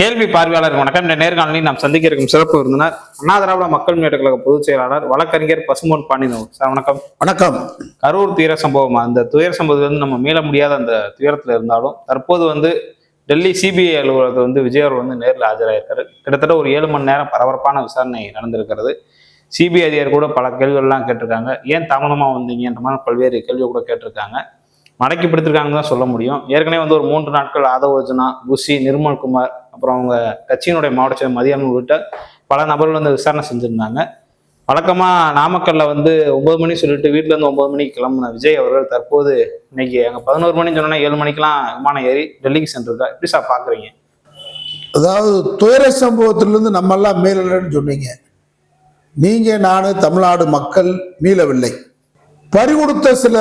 கேள்வி பார்வையாளர் வணக்கம். இந்த நேர்காணலில் நாம் சந்திக்க இருக்கும் சிறப்பு விருந்தினர் அண்ணா திராவிட மக்கள் முன்னேற்ற கழக பொதுச் செயலாளர் வழக்கறிஞர் பசும்பொன் பாண்டியன் சார் வணக்கம். வணக்கம். கரூர் துயர சம்பவம்? அந்த துயர சம்பவத்தில் வந்து நம்ம மீள முடியாத அந்த துயரத்தில் இருந்தாலும் தற்போது வந்து டெல்லி சிபிஐ அலுவலகத்தில் வந்து விஜய் அவர் வந்து நேரில் ஆஜராயிருக்காரு. கிட்டத்தட்ட ஒரு ஏழு மணி நேரம் பரபரப்பான விசாரணை நடந்திருக்கிறது. சிபிஐ அதிகாரி கூட பல கேள்விகள்லாம் கேட்டிருக்காங்க. ஏன் தாமதமாக வந்தீங்கன்ற மாதிரி பல்வேறு கேள்வி கூட கேட்டிருக்காங்க. மடக்கி பிடித்திருக்காங்கன்னு தான் சொல்ல முடியும். ஏற்கனவே வந்து ஒரு மூன்று நாட்கள் ஆதவ அர்ஜுனா குஷி நிர்மல்குமார் அப்புறம் அவங்க கட்சியினுடைய மாவட்ட செயலர் மதியம் உள்ளிட்ட பல நபர்கள் வந்து விசாரணை செஞ்சுருந்தாங்க. வழக்கமாக நாமக்கல்ல வந்து ஒன்பது மணி சொல்லிட்டு வீட்டிலேருந்து ஒன்பது மணிக்கு கிளம்புன விஜய் அவர்கள் தற்போது இன்னைக்கு அங்கே பதினோரு மணி சொன்னோன்னா ஏழு மணிக்கெல்லாம் விமானம் ஏறி டெல்லிக்கு சென்றிருக்கா எப்படி சார் பார்க்குறீங்க அதாவது துயர சம்பவத்திலிருந்து நம்ம எல்லாம் மீளலன்னு சொன்னீங்க. நீங்க நான் தமிழ்நாடு மக்கள் மீளவில்லை. பறி கொடுத்த சில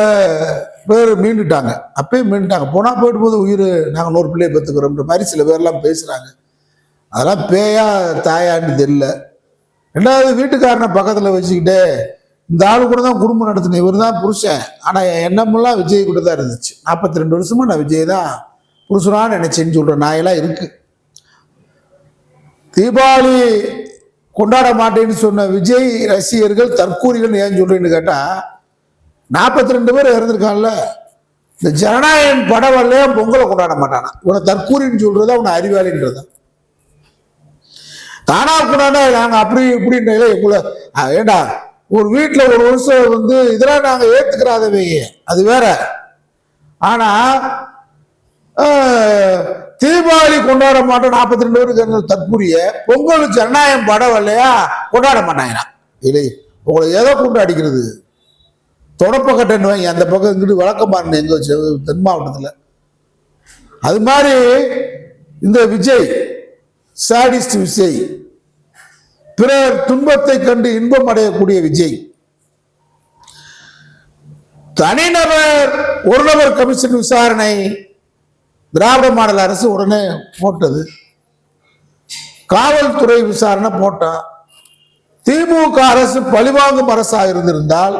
பேர் மீண்டுட்டாங்க. அப்பயும் மீண்டுட்டாங்க. போனால் போயிட்டு போது உயிர் நாங்கள் நூறு பிள்ளையை பெற்றுக்கிறோம்ன்ற மாதிரி சில பேர்லாம் பேசுகிறாங்க அதெல்லாம் பேயா தாயான்னு தெரியல ரெண்டாவது வீட்டுக்காரனை பக்கத்தில் வச்சுக்கிட்டு இந்த ஆள் கூட தான் குடும்பம் நடத்தினேன். இவர் தான் புருஷன். ஆனால் என் எண்ணமெல்லாம் விஜய் கூட தான் இருந்துச்சு. நாற்பத்தி ரெண்டு வருஷமா நான் விஜய் தான் புருஷனான்னு நினைச்சேன்னு சொல்கிற நாயெல்லாம் இருக்கு. தீபாவளி கொண்டாட மாட்டேன்னு சொன்ன விஜய் ரசிகர்கள் தற்கூரிகள் ஏன் சொல்றேன்னு கேட்டால் நாற்பத்தி ரெண்டு பேர் இறந்துருக்கான்ல இந்த ஜனநாயகன் படம் வரலையா பொங்கலை கொண்டாட மாட்டானா? உன தற்கூரின்னு சொல்றது அவனை அறிவாளின்றது? தானா கொண்டாடா நாங்கள் அப்படி இப்படின்றதுல எங்களை ஏண்டா ஒரு வீட்டில் ஒரு வருஷம் வந்து இதெல்லாம் நாங்கள் ஏற்றுக்கிறாதவையே அது வேற. ஆனா தீபாவளி கொண்டாட மாட்டோம் நாற்பத்தி ரெண்டு பேருக்கு தற்கூரிய பொங்கல் ஜனநாயகம் படம் வரலையா கொண்டாட மாட்டாங்கண்ணா இல்லை உங்களை எதை கொண்டு அடிக்கிறது? தொடப்பக்கட்டை நோய் அந்த பக்கம் இங்கிட்டு வழக்கமான எங்க தென் மாவட்டத்தில். அது மாதிரி இந்த விஜய் சாடிஸ்ட் விஜய் பிறர் துன்பத்தை கண்டு இன்பம் அடையக்கூடிய விஜய். தனிநபர் ஒரு நபர் கமிஷன் விசாரணை திராவிட மாடல் அரசு உடனே போட்டது. காவல்துறை விசாரணை போட்டா திமுக அரசு பழிவாங்கும் அரசாக இருந்திருந்தால்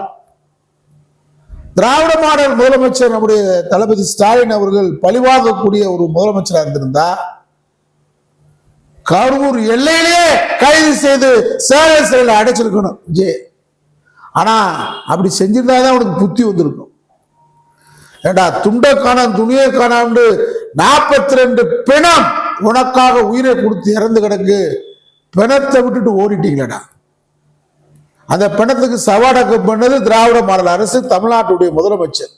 திராவிட மாடல் முதலமைச்சர் நம்முடைய தளபதி ஸ்டாலின் அவர்கள் பழிவாங்கக்கூடிய ஒரு முதலமைச்சராக இருந்திருந்தா கரூர் எல்லையிலேயே கைது செய்து சேலை சிறையில் அடைச்சிருக்கணும். விஜய் ஆனா அப்படி செஞ்சிருந்தா தான் அவனுக்கு புத்தி வந்திருக்கும். ஏண்டா துண்டை காணாம் துணியை காணாம்னு நாற்பத்தி ரெண்டு பிணம் உனக்காக உயிரை கொடுத்து இறந்து கிடக்கு. பிணத்தை விட்டுட்டு ஓடிட்டீங்களடா. அந்த பிணத்துக்கு சவாடக்கம் பண்ணது திராவிட மாடல் அரசு தமிழ்நாட்டுடைய முதலமைச்சர்.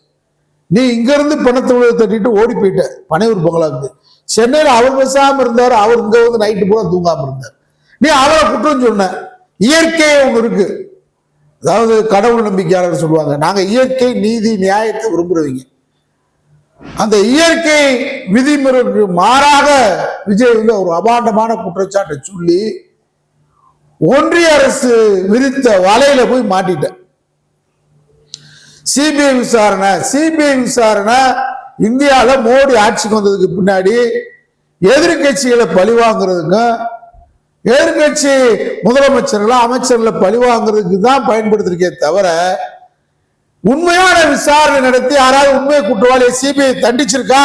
நீ இங்கேருந்து பணத்தை தட்டிட்டு ஓடி போயிட்ட. பனையூர் பங்களாவுக்கு சென்னையில் அவர் பேசாமல் இருந்தார் அவர் இங்கே வந்து நைட்டு பூரா தூங்காமல் இருந்தார். நீ அவரை குற்றம் சொன்ன. இயற்கை ஒன்று இருக்கு. அதாவது கடவுள் நம்பிக்கையாளர் சொல்லுவாங்க. நாங்கள் இயற்கை நீதி நியாயத்தை விரும்புறவங்க. அந்த இயற்கை விதிமுறைக்கு மாறாக விஜய் வந்து ஒரு அபாண்டமான குற்றச்சாட்டை சொல்லி ஒன்றிய அரசு விரித்த வலையில போய் மாட்டிட்டேன். சிபிஐ விசாரணை சிபிஐ விசாரணை இந்தியாவில் மோடி ஆட்சிக்கு வந்ததுக்கு பின்னாடி எதிர்கட்சிகளை பழிவாங்கிறதுக்கும் எதிர்கட்சி முதலமைச்சர்களை அமைச்சர்களை பழிவாங்குறதுக்கு தான் பயன்படுத்திருக்கே தவிர உண்மையான விசாரணை நடத்தி யாராவது உண்மை குற்றவாளியை சிபிஐ தண்டிச்சிருக்கா?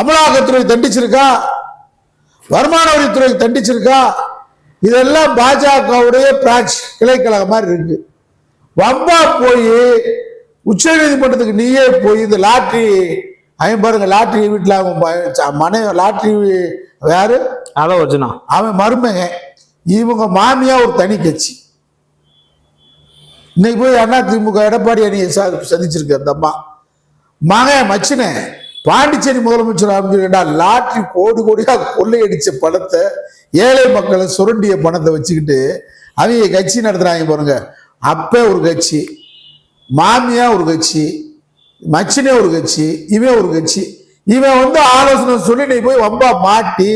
அமலாக்கத்துறை தண்டிச்சிருக்கா? வருமான வரித்துறை தண்டிச்சிருக்கா? இதெல்லாம் பாஜகவுடைய பிரான்ச் கிளைக்கழகம் மாதிரி இருக்கு. வம்பா போய் உச்ச நீதிமன்றத்துக்கு நீயே போய் இந்த லாட்ரி அவன் பாருங்க லாட்ரி வீட்டில் அவன் ப- ச- மனை லாட்ரி யாரு? அதான் அர்ஜுனா அவன் மருமகன். இவங்க மாமியா ஒரு தனி கட்சி. இன்னைக்கு போய் அண்ணா திமுக எடப்பாடி அணியை சந்திச்சிருக்கு அந்த அம்மா. மகன் மச்சினன். பாண்டிச்சேரி முதலமைச்சர் அமைச்சிருக்கா லாட்ரி கோடி கோடியாக கொள்ளையடிச்ச பணத்தை ஏழை மக்களை சுரண்டிய பணத்தை வச்சுக்கிட்டு அவங்க கட்சி நடத்துகிறாங்க பாருங்க. அப்பே ஒரு கட்சி மாமியா ஒரு கட்சி மச்சினே ஒரு கட்சி இவன் ஒரு கட்சி. இவன் வந்து ஆலோசனை சொல்லி நீ போய் ரொம்ப மாட்டி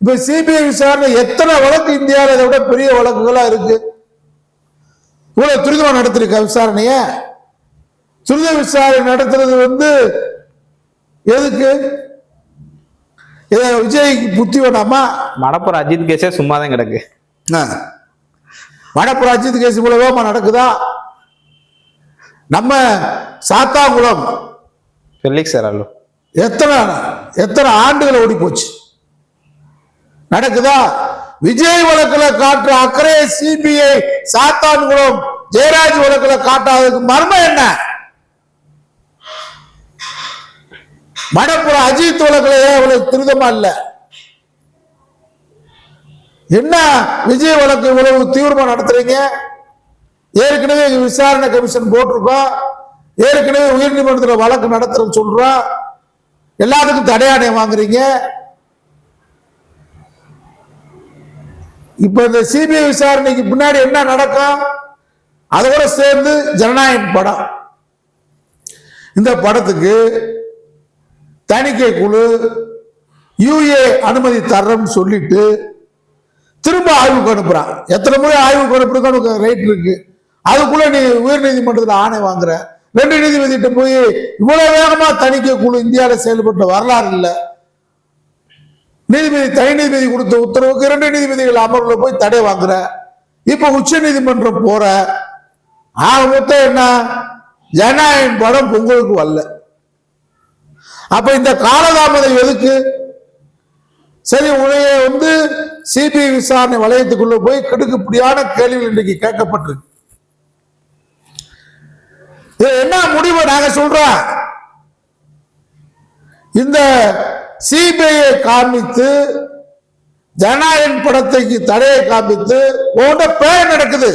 இப்ப சிபிஐ விசாரணை எத்தனை வழக்கு இந்தியாவில் இதை விட பெரிய வழக்குகளா இருக்கு? இவ்வளவு துரிதமாக நடத்திருக்க விசாரணைய? துரித விசாரணை நடத்துறது வந்து எதுக்கு? இதை விஜய்க்கு புத்தி வேணாமா மடப்புற அஜித் கேஸே சும்மா தான் கிடக்கு வடப்புற அஜித் கேஸ் மூலமா நடக்குதா? நம்ம சாத்தாங்குளம். ஃபெலிக்ஸ் அல்லோ எத்தனை எத்தனை ஆண்டுகள் ஓடி போச்சு நடக்குதா? விஜய் வழக்குல காட்டுற அக்கறை சிபிஐ சாத்தான்குளம் ஜெயராஜ் வழக்குல காட்டாததுக்கு மர்மம் என்ன? மடப்புற அஜித் உலகிலேயே ஏன் இவ்வளவு இல்லை. என்ன விஜய் வழக்கு இவ்வளவு தீவிரமா நடத்துறீங்க? ஏற்கனவே விசாரணை கமிஷன் போட்டிருக்கோம். ஏற்கனவே உயர்நீதிமன்றத்தில் வழக்கு நடத்துறேன்னு சொல்றோம். எல்லாத்துக்கும் தடையாணை வாங்குறீங்க. இப்ப இந்த சிபிஐ விசாரணைக்கு பின்னாடி என்ன நடக்கும்? அதோட சேர்ந்து ஜனநாயகம் படம். இந்த படத்துக்கு தணிக்கை குழு யூஏ அனுமதி தர்றோம்னு சொல்லிட்டு திரும்ப ஆய்வுக்கு அனுப்புறான். எத்தனை முறை ஆய்வுக்கு அனுப்புறதுக்கு ரைட் இருக்கு. அதுக்குள்ள நீ உயர் நீதிமன்றத்தில் ஆணை வாங்குற. ரெண்டு நீதிபதிகிட்ட போய் இவ்வளவு வேகமா தணிக்கை குழு இந்தியாவில் செயல்பட்ட வரலாறு இல்லை. நீதிபதி தனி நீதிபதி கொடுத்த உத்தரவுக்கு இரண்டு நீதிபதிகள் அமர்வுல போய் தடை வாங்குற. இப்ப உச்ச நீதிமன்றம் போற. ஆக மொத்தம் என்ன? ஜனநாயகம் படம் பொங்கலுக்கு வரல. அப்ப இந்த காலதாமதம் எதுக்கு? சரி உனைய வந்து சிபிஐ விசாரணை வளையத்துக்குள்ள போய் கெடுக்கப்படியான கேள்விகள் இன்றைக்கு கேட்கப்பட்டிருக்கு. என்ன முடிவு நாங்க சொல்றோம் இந்த சிபிஐ காமித்து ஜனநாயகன் படத்தைக்கு தடையை காமித்து உங்கள்கிட்ட பேர் நடக்குது.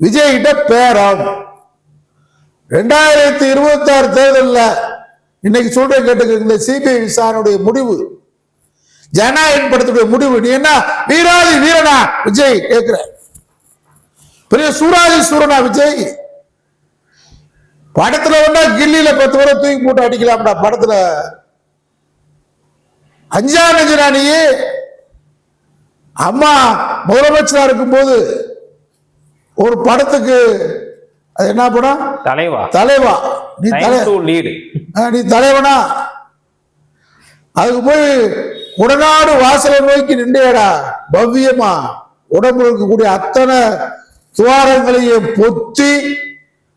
விஜய் கிட்ட பேரம். ரெண்டாயிரத்தி இருபத்தி ஆறு தேர்தலில் இன்னைக்கு சொல்றேன் கேட்டுக்க இந்த சிபிஐ விசாரணையுடைய முடிவு. ஜனநாயகன் படத்துடைய முடிவு. நீ என்ன? வீராதி வீரனா? விஜய் கேட்கிற பெரிய சூராதி சூரனா விஜய்? படத்துல ஒன்னா கில்லியில பத்து பேரை தூக்கி போட்டு அடிக்கலாம்டா படத்துல. அஞ்சா நஞ்சனா நீ? அம்மா முதலமைச்சரா இருக்கும்போது ஒரு படத்துக்கு அது என்ன படம் தலைவா. தலைவா. நீ லீடு நீ தலைவனா? அதுக்கு போய் உடனாடு வாசலை நோக்கி நின்றேடா பவ்யமா. உடம்புல இருக்கக்கூடிய அத்தனை துவாரங்களையும் பொத்தி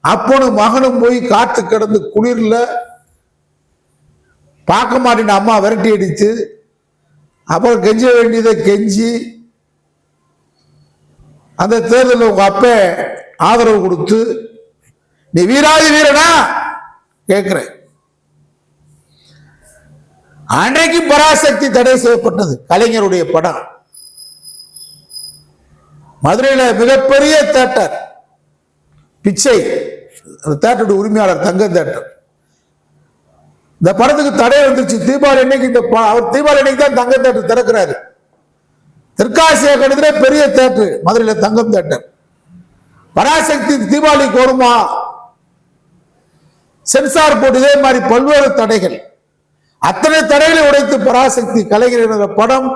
அப்பனும் மகனும் போய் காத்து கிடந்து குளிர்ல பார்க்க மாட்டேன். அம்மா விரட்டி அடிச்சு அப்புறம் கெஞ்ச வேண்டியதை கெஞ்சி அந்த தேர்தலில் உங்க அப்ப ஆதரவு கொடுத்து நீ வீராதி வீரனா? கேட்கிறேன். அன்றைக்கு பராசக்தி தடை செய்யப்பட்டது கலைஞருடைய படம். மதுரையில மிகப்பெரிய தேட்டர் பிச்சை அந்த தேட்டருடைய உரிமையாளர் தங்க தேட்டர் இந்த படத்துக்கு தடை இருந்துச்சு தீபாவளி அன்னைக்கு இந்த அவர் தீபாவளி அன்னைக்கு தான் தங்க தேட்டர் திறக்கிறாரு. தெற்காசிய கட்டத்திலே பெரிய தேட்டர் மதுரையில தங்கம் தேட்டர் பராசக்தி தீபாவளிக்கு வருமா? சென்சார் போர்டு இதே மாதிரி பல்வேறு தடைகள். அத்தனை தடைகளை உடைத்து பராசக்தி கலைஞர் என்ற படம்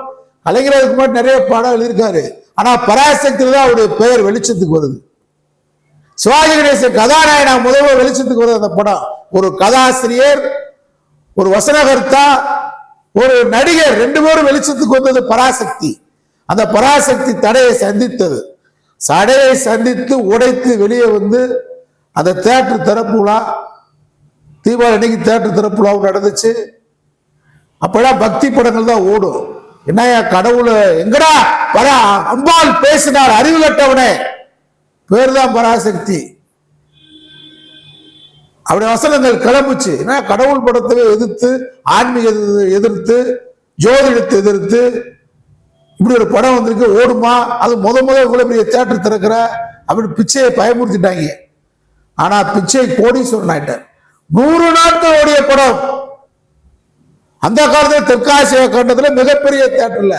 கலைஞர் அதுக்கு முன்னாடி நிறைய படம் எழுதியிருக்காரு ஆனா பராசக்தியில தான் அவருடைய பெயர் வெளிச்சத்துக்கு வருது. சிவாஜி கணேசன் கதாநாயகனா முதல்வர் வெளிச்சத்துக்கு வருது அந்த படம். ஒரு கதாசிரியர் ஒரு வசனகர்த்தா ஒரு நடிகர் ரெண்டு பேரும் வெளிச்சத்துக்கு வந்தது பராசக்தி. அந்த பராசக்தி தடையை சந்தித்தது. தடையை சந்தித்து உடைத்து வெளியே வந்து அந்த தேட்டர் திறப்பு தீபாவளி அன்னைக்கு தேட்டர் திறப்புலாவும் நடந்துச்சு. அப்பெல்லாம் பக்தி படங்கள் தான் ஓடும். என்னையா கடவுளை எங்கடா? வர அம்பாள் பேசினார் அறிவு கட்டவனே. பேர் தான் பராசக்தி. அப்படி வசனங்கள் கிளம்புச்சு. ஏன்னா கடவுள் படத்தை எதிர்த்து ஆன்மீக எதிர்த்து ஜோதிடத்தை எதிர்த்து இப்படி ஒரு படம் வந்திருக்கு ஓடுமா? அது முத முத இவ்வளவு பெரிய தேட்டர் திறக்கிற அப்படின்னு பிச்சையை பயமுறுத்திட்டாங்க. ஆனா பிச்சை கோடீஸ்வரன் ஆயிட்டார். நூறு நாட்களுடைய படம். அந்த காலத்துல தெற்காசிய கண்டத்துல மிகப்பெரிய தேட்டர்ல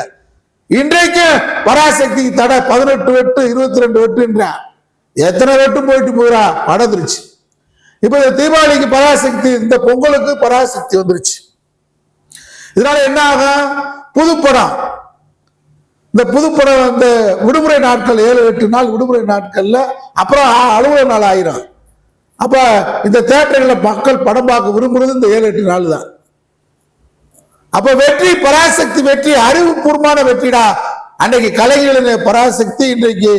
இன்றைக்கு பராசக்தி தடை பதினெட்டு வெட்டு இருபத்தி ரெண்டு வெட்டுன்றான் எத்தனை வெட்டு போயிட்டு போகிறா படந்துருச்சு இப்ப இந்த தீபாவளிக்கு பராசக்தி இந்த பொங்கலுக்கு பராசக்தி வந்துருச்சு. இதனால என்ன ஆகும் புதுப்படம் இந்த புதுப்படம் இந்த விடுமுறை நாட்கள் ஏழு எட்டு நாள் விடுமுறை நாட்கள்ல அப்புறம் அ- அலுவலக நாள் ஆயிரும். அப்ப இந்த தேட்டர்களில் மக்கள் படம் பார்க்க விரும்புறது இந்த ஏழு எட்டு நாள் தான். அப்ப வெற்றி பராசக்தி வெற்றி அறிவுபூர்வமான வெற்றிடா. அன்னைக்கு கலைஞரின் பராசக்தி இன்றைக்கு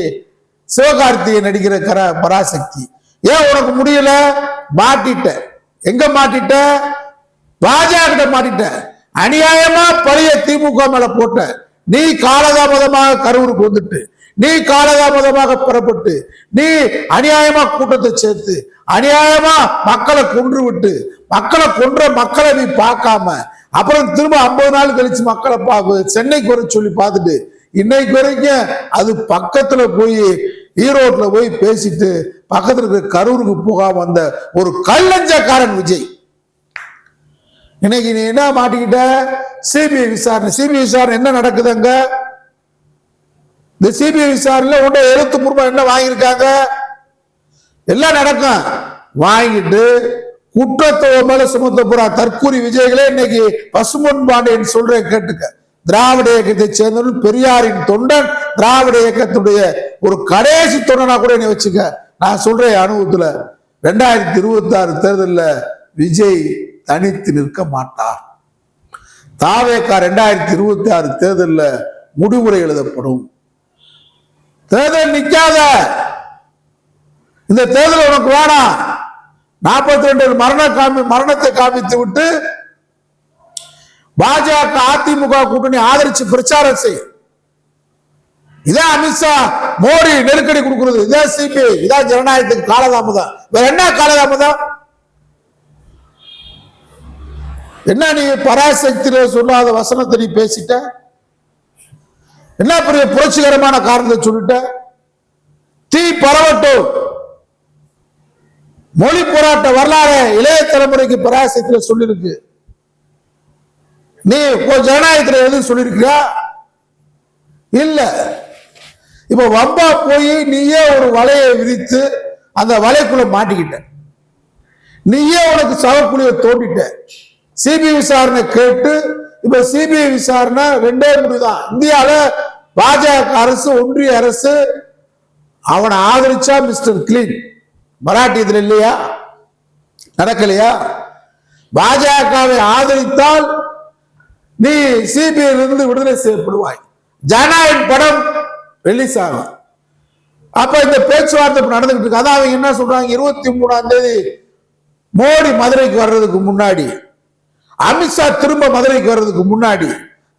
சிவகார்த்திகேயன் நடிக்கிற கர பராசக்தி. ஏன் உனக்கு முடியல? மாட்டிட்ட. எங்க மாட்டிட்ட? பாஜக கிட்ட மாட்டிட்ட. அநியாயமா பழைய திமுக மேல போட்ட. நீ காலதாமதமாக கரூருக்கு வந்துட்டு. நீ காலதாமதமாக புறப்பட்டு நீ அநியாயமா கூட்டத்தை சேர்த்து அநியாயமா மக்களை கொன்று விட்டு மக்களை கொன்ற மக்களை நீ பார்க்காம அப்புறம் திரும்ப ஐம்பது நாள் கழிச்சு மக்களை பா சென்னைக்கு வர சொல்லி பார்த்துட்டு இன்னைக்கு வரைக்கும் அது பக்கத்துல போய் ஈரோட்ல போய் பேசிட்டு பக்கத்துல இருக்கிற கரூருக்கு போகாம வந்த ஒரு கல்லஞ்சக்காரன் விஜய். இன்னைக்கு நீ என்ன மாட்டிக்கிட்ட? சிபிஐ விசாரணை சிபிஐ விசாரணை என்ன நடக்குது அங்க இந்த சிபிஐ விசாரணையில எழுத்து பூர்வம் என்ன வாங்கியிருக்காங்க? எல்லாம் நடக்கும். வாங்கிட்டு குற்றத்தை மேல சுமத்த போறா. தற்கூரி விஜய்களே இன்னைக்கு பசுமன் பாண்டியன் சொல்ற கேட்டுக்க. திராவிட இயக்கத்தை சேர்ந்தவன் பெரியாரின் தொண்டன் திராவிட இயக்கத்துடைய ஒரு கடைசி தொண்டனா கூட என்னை வச்சுக்க. நான் சொல்றேன் அனுபவத்துல. ரெண்டாயிரத்தி இருபத்தி ஆறு தேர்தலில் விஜய் தனித்து நிற்க மாட்டார். தாவேக்கா ரெண்டாயிரத்தி இருபத்தி ஆறு தேர்தலில் முடிவுரை எழுதப்படும். தேர்தல் நிக்காத. இந்த தேர்தல் உனக்கு வேணாம். நாற்பத்தி ரெண்டு மரண காமி மரணத்தை காமித்து விட்டு பாஜக அதிமுக கூட்டணி ஆதரிச்சு பிரச்சாரம் செய். இதான் அமித்ஷா மோடி நெருக்கடி கொடுக்கிறது. இதான் சிபிஐ இதான் ஜனநாயகத்துக்கு காலதாமதம். வேற என்ன காலதாமதம்? என்ன நீ பராசக்தியில சொல்லாத வசனத்தை நீ பேசிட்ட? என்ன பெரிய புரட்சிகரமான காரணத்தை சொல்லிட்ட? தீ பரவட்டும். மொழி போராட்ட வரலாறு இளைய தலைமுறைக்கு பராசக்தியில சொல்லியிருக்கு நீ இப்போ ஜனநாயகத்துல எதுவும் சொல்லியிருக்கியா இல்ல. இப்ப வம்பா போய் நீயே ஒரு வலையை விரித்து அந்த வலைக்குள்ள மாட்டிக்கிட்ட. நீயே உனக்கு சவக்குழியை தோண்டிட்ட. சிபிஐ விசாரணை கேட்டு இப்ப சிபிஐ விசாரணை ரெண்டே முடிவுதான். இந்தியாவில பாஜக அரசு ஒன்றிய அரசு அவனை ஆதரிச்சா மிஸ்டர் கிளீன். மராட்டி இதில் இல்லையா? நடக்கலையா? பாஜகவை ஆதரித்தால் நீ சிபிஐலிருந்து விடுதலை செய்யப்படுவாய். ஜனாயின் படம் ரிலீஸ் ஆகும் அப்ப இந்த பேச்சுவார்த்தை நடந்துகிட்டு இருக்கு. அதான் அவங்க என்ன சொல்றாங்க? இருபத்தி மூணாம் தேதி மோடி மதுரைக்கு வர்றதுக்கு முன்னாடி அமித்ஷா திரும்ப மதுரைக்கு வர்றதுக்கு முன்னாடி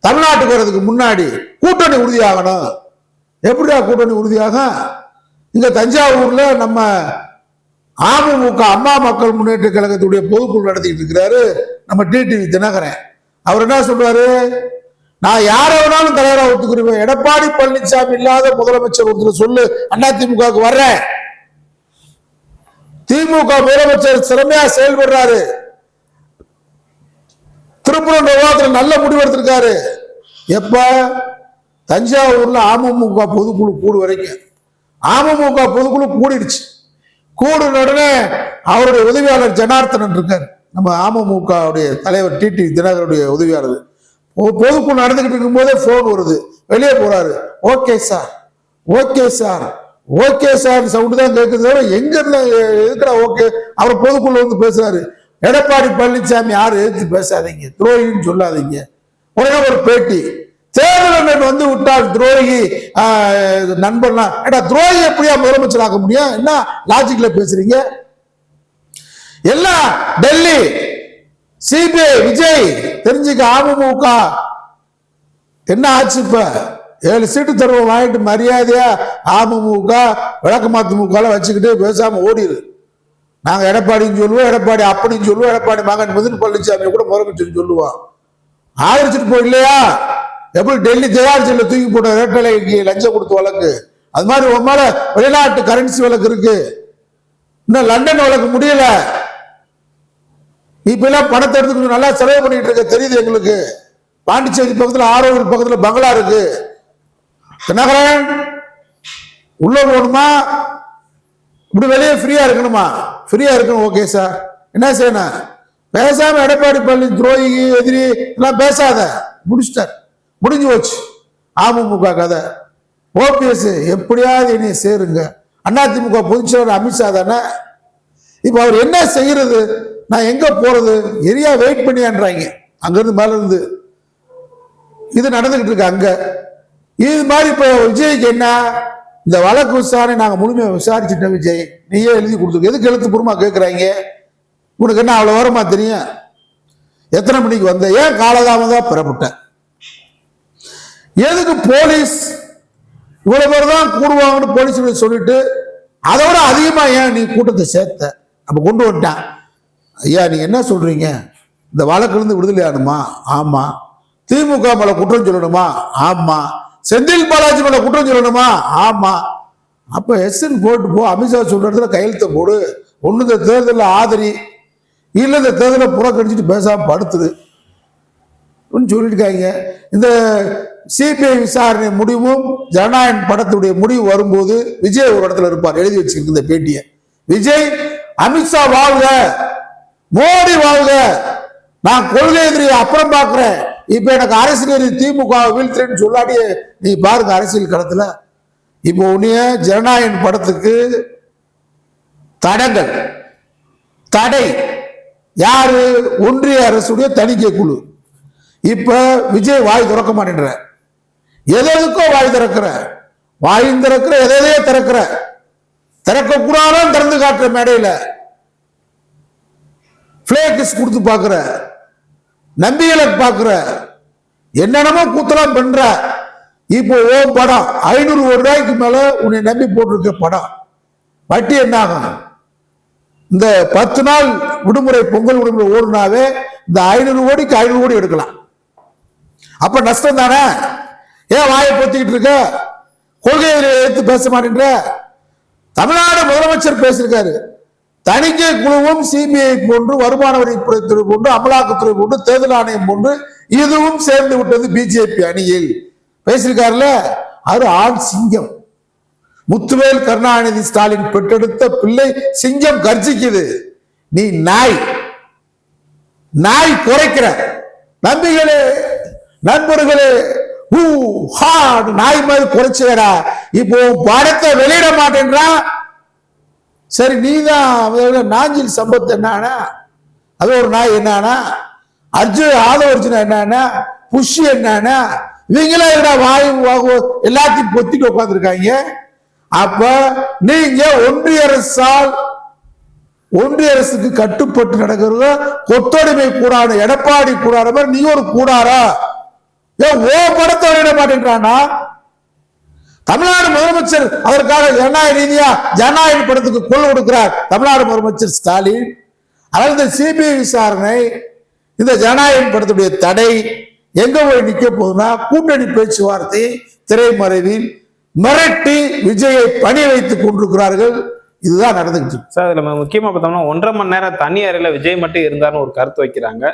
தமிழ்நாட்டுக்கு வர்றதுக்கு முன்னாடி கூட்டணி உறுதியாகணும். எப்படியா கூட்டணி உறுதியாகும் இங்கே தஞ்சாவூர்ல நம்ம அமமுக அம்மா மக்கள் முன்னேற்ற கழகத்துடைய பொதுக்குழு நடத்திட்டு இருக்கிறாரு நம்ம டிடிவி தினகரன். அவர் என்ன சொல்றாரு? நான் யாரை வேணாலும் தலைவராக ஒத்துக்குருவேன் எடப்பாடி பழனிசாமி இல்லாத முதலமைச்சர் ஒருத்தர் சொல்லு அண்ணா திமுகவுக்கு வர்றேன். திமுக முதலமைச்சர் திறமையா செயல்படுறாரு. திருப்பூர் விவாதத்தில் நல்ல முடிவு எடுத்திருக்காரு. எப்ப? தஞ்சாவூர்ல அமமுக பொதுக்குழு கூடு வரைக்கும். அமமுக பொதுக்குழு கூடிடுச்சு. கூடின உடனே அவருடைய உதவியாளர் ஜனார்த்தனன் இருக்கார். நம்ம அமமுக தலைவர் டிடி தினகருடைய உதவியாளர். பொதுக்குழு நடந்துகிட்டு இருக்கும்போதே ஃபோன் வருது. வெளியே போறாரு. Okay sir. Okay sir. Okay sir sound தான் கேட்குது தவிர எங்க இருந்தா எதுக்குடா ஓகே? அவர் பொதுக்குழு வந்து பேசுறாரு. எடப்பாடி பழனிசாமி யாரும் எதிர்த்து பேசாதீங்க. துரோகின்னு சொல்லாதீங்க. உடனே ஒரு பேட்டி. தேர்தல் வந்து விட்டால் துரோகி நண்பர்லாம் ஏடா துரோகி எப்படியா முதலமைச்சர் ஆக்க முடியும்? என்ன லாஜிக்ல பேசுறீங்க? எல்லாம் டெல்லி சிபிஐ விஜய் தெரிஞ்சுக்க அமமுக. என்ன ஆச்சு இப்ப? ஏழு சீட்டு தருவம் வாங்கிட்டு மரியாதையா அமமுக விளக்கமாத்துமுக வச்சுக்கிட்டு பேசாம ஓடிடு நாங்கள் எடப்பாடின்னு சொல்லுவோம் எடப்பாடி அப்படின்னு சொல்லுவோம் எடப்பாடி மகன் முதன் பழனிசாமி கூட முதலமைச்சர் சொல்லுவோம் ஆதரிச்சிட்டு போய் இல்லையா? எப்படி டெல்லி ஜெயார்ஜில தூக்கி போட்ட ரேட்டலைக்கு லஞ்சம் கொடுத்த வழக்கு? அது மாதிரி ஒரு மேல வெளிநாட்டு கரன்சி வழக்கு இருக்கு. இன்னும் லண்டன் வழக்கு முடியல. இப்ப எல்லாம் பணத்தை எடுத்து கொஞ்சம் நல்லா செலவு பண்ணிட்டு இருக்க தெரியுது எங்களுக்கு. பாண்டிச்சேரி பக்கத்துல ஆரோவில் பக்கத்துல பங்களா இருக்கு. தினகரன் உள்ள போகணுமா இப்படி வெளியே ஃப்ரீயா இருக்கணுமா? ஃப்ரீயா இருக்கணும் ஓகே சார் என்ன செய்யணும் பேசாம எடப்பாடி பள்ளி துரோகி எதிரி எல்லாம் பேசாத. முடிச்சிட்டார். முடிஞ்சு போச்சு. அமமுக கதை. ஓபிஎஸ் எப்படியாவது இனி சேருங்க. அதிமுக பொதுச்செயலர் அமித்ஷா தானே? இப்போ அவர் என்ன செய்யறது? நான் எங்க போறது? எரியா வெயிட் பண்ணியான்றாங்க. அங்கிருந்து மேல இருந்து. இது நடந்துகிட்டு இருக்கு அங்க. இது மாதிரி இப்போ விஜய்க்கு என்ன? இந்த வழக்கு விசாரணை நாங்கள் முழுமையாக விசாரிச்சுட்டோம் விஜய். நீயே எழுதி கொடுத்துருக்க எதுக்கு எழுத்துப்பூர்வமாக கேட்குறாங்க உனக்கு என்ன அவ்வளோ வரமா தெரியும்? எத்தனை மணிக்கு வந்த? ஏன் காலதாமதம் பெறப்பட்டேன் எதுக்கு போலீஸ் இவ்வளோ பேர் தான் கூடுவாங்கன்னு போலீஸ் சொல்லிட்டு அதை விட ஏன் நீ கூட்டத்தை சேர்த்த? நம்ம கொண்டு வந்துட்டான். ஐயா நீங்கள் என்ன சொல்றீங்க? இந்த வழக்குலேருந்து விடுதலை ஆகணுமா ஆமாம் திமுக மேலே குற்றம் சொல்லணுமா? ஆமாம் செந்தில் பாலாஜி மேல குற்றம் சொல்லணுமா? ஆமா. அப்ப எஸ்என் போட்டு போ அமித்ஷா சொல்ற இடத்துல கையெழுத்தை போடு. ஒண்ணு இந்த தேர்தலில் ஆதரி இல்ல இந்த தேர்தலை புறக்கணிச்சிட்டு பேசாம படுத்துது அப்படின்னு சொல்லியிருக்காங்க. இந்த சிபிஐ விசாரணை முடிவும் ஜனநாயகன் படத்துடைய முடிவு வரும்போது விஜய் ஒரு இடத்துல இருப்பார். எழுதி வச்சிருக்கு இந்த பேட்டியை. விஜய் அமித்ஷா வாழ்க. மோடி வாழ்க. நான் கொள்கை எதிரியை அப்புறம் பார்க்குறேன். இப்போ எனக்கு அரசியல் எதிரி திமுக வீழ்த்துறேன்னு சொல்லாடி நீ பாருங்க அரசியல் களத்தில். இப்போ உன்னைய ஜனநாயகன் படத்துக்கு தடங்கள் தடை. யாரு? ஒன்றிய அரசுடைய தணிக்கை குழு. இப்ப விஜய் வாய் திறக்க மாட்டேன்ற. எதற்கோ வாய் திறக்கிற. வாய் திறக்கிற எதையோ திறக்கிற. திறக்க கூடாதான் திறந்து காட்டுற மேடையில. பிளேக்கிஸ் கொடுத்து பார்க்கிற. நம்பிகளை பார்க்குற என்னென்னமோ கூத்தலாம் பண்ற இப்போ ஓ படம் ஐநூறு ஒரு ரூபாய்க்கு மேல உன்னை நம்பி போட்டிருக்க படம். வட்டி என்ன ஆகும் இந்த பத்து நாள் விடுமுறை பொங்கல் விடுமுறை ஓடுனாவே இந்த ஐநூறு கோடிக்கு ஐநூறு கோடி எடுக்கலாம். அப்ப நஷ்டம் தானே? ஏன் வாயை பொத்திக்கிட்டு இருக்க? கொள்கையை எடுத்து பேச மாட்டேன்ற? தமிழ்நாடு முதலமைச்சர் பேசியிருக்காரு. தணிக்கை குழுவும் சிபிஐ போன்று வருமான வரித்துறை போன்று அமலாக்கத்துறை போன்று தேர்தல் ஆணையம் போன்று இதுவும் சேர்ந்து விட்டது பிஜேபி அணியில். பேசியிருக்காருல்ல? அது ஆண் சிங்கம். முத்துவேல் கருணாநிதி ஸ்டாலின் பெற்றெடுத்த பிள்ளை சிங்கம் கர்ஜிக்குது. நீ நாய். நாய் குறைக்கிற. நம்பிகளே நண்பர்களே ஹா நாய் மாதிரி குறைச்சுகிறா இப்போ படத்தை வெளியிட மாட்டேன்றான். சரி நீ தான் நாஞ்சில் சம்பத் என்னன்னா அது ஒரு நாய் என்னன்னா அர்ஜுன் ஆதவர்ஜுனா என்னன்னா புஷி என்னன்னா இவங்களா என்ன வாயு எல்லாத்தையும் பொத்திட்டு உட்காந்துருக்காங்க அப்ப நீங்க ஒன்றிய அரசால் ஒன்றிய அரசுக்கு கட்டுப்பட்டு நடக்கிறது கொத்தடிமை கூடாது எடப்பாடி கூடாத மாதிரி நீ ஒரு கூடாரா? ஏன் ஓ படத்தை விட மாட்டேன்றானா? தமிழ்நாடு முதலமைச்சர் அதற்காக ஜனநாயக ரீதியா ஜனநாயக படத்துக்கு கொள் கொடுக்கிறார் தமிழ்நாடு முதலமைச்சர் ஸ்டாலின். ஆனால் இந்த சிபிஐ விசாரணை இந்த ஜனநாயக படத்துடைய தடை எங்க போய் நிக்க போகுதுன்னா கூட்டணி பேச்சுவார்த்தை திரைமறைவில் மிரட்டி விஜயை பணி வைத்துக் கொண்டிருக்கிறார்கள். இதுதான் நடந்துச்சு சார் இதுல நம்ம முக்கியமா பார்த்தோம்னா ஒன்றரை மணி நேரம் தனி அறையில விஜய் மட்டும் இருந்தார்னு ஒரு கருத்து வைக்கிறாங்க.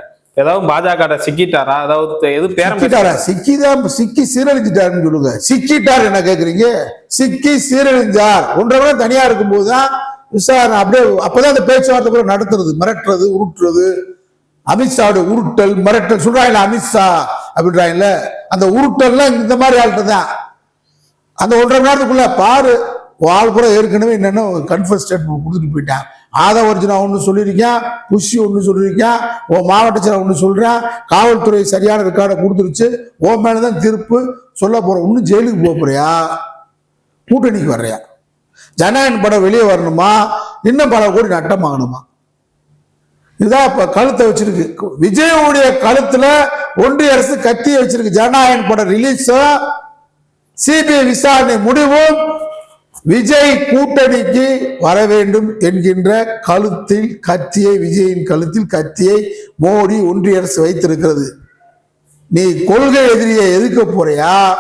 ஏதாவது பாஜக சிக்கிட்டாரா? அதாவது எது பேரம் சிக்கிதான் சிக்கி சீரழிஞ்சிட்டாருன்னு சொல்லுங்க. சிக்கிட்டார் என்ன கேக்குறீங்க? சிக்கி சீரழிஞ்சார். ஒன்றரை மணி தனியா இருக்கும்போது தான் விசாரணை அப்படியே அப்பதான் அந்த பேச்சுவார்த்தை கூட நடத்துறது. மிரட்டுறது உருட்டுறது. அமித்ஷாவோட உருட்டல் மிரட்டல். சொல்றாங்கல்ல அமித்ஷா அப்படின்றாங்கல்ல. அந்த உருட்டல்லாம் இந்த மாதிரி ஆள்கிட்ட தான் அந்த ஒன்றரை மணி நேரத்துக்குள்ள பாரு ஆள் கூட ஏற்கனவே என்னென்ன கன்ஃபர்ஸ் ஸ்டேட்மெண்ட் கொடுத்துட்டு போயிட்டான். ஆதவ அர்ஜுனா ஒன்று சொல்லியிருக்கேன் புஷி ஒன்று சொல்லியிருக்கேன் ஓ மாவட்ட செயலர் ஒன்று சொல்கிறேன் காவல்துறை சரியான ரெக்கார்டை கொடுத்துருச்சு. ஓ மேலே தான் தீர்ப்பு சொல்ல போகிறோம் ஒன்று ஜெயிலுக்கு போக போறியா? கூட்டணிக்கு வர்றியா? ஜனநாயகன் படம் வெளியே வரணுமா? இன்னும் பல கோடி நட்டம் ஆகணுமா இதுதான் இப்போ கழுத்தை வச்சிருக்கு. விஜயவுடைய கழுத்தில் ஒன்றிய அரசு கத்தியை வச்சிருக்கு. ஜனநாயகன் படம் ரிலீஸும் சிபிஐ விசாரணை முடிவும். விஜய் கூட்டணிக்கு வர வேண்டும் என்கின்ற கழுத்தில் கத்தியை விஜயின் கழுத்தில் கத்தியை மோடி ஒன்றிய அரசு வைத்திருக்கிறது. நீ கொள்கை எதிரியை எதிர்க்க போறியா?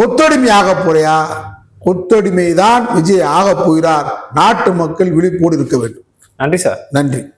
கொத்தடிமை ஆக போறியா? கொத்தடிமை தான் விஜய் ஆகப் போகிறார். நாட்டு மக்கள் விழிப்போடு இருக்க வேண்டும். நன்றி சார். நன்றி.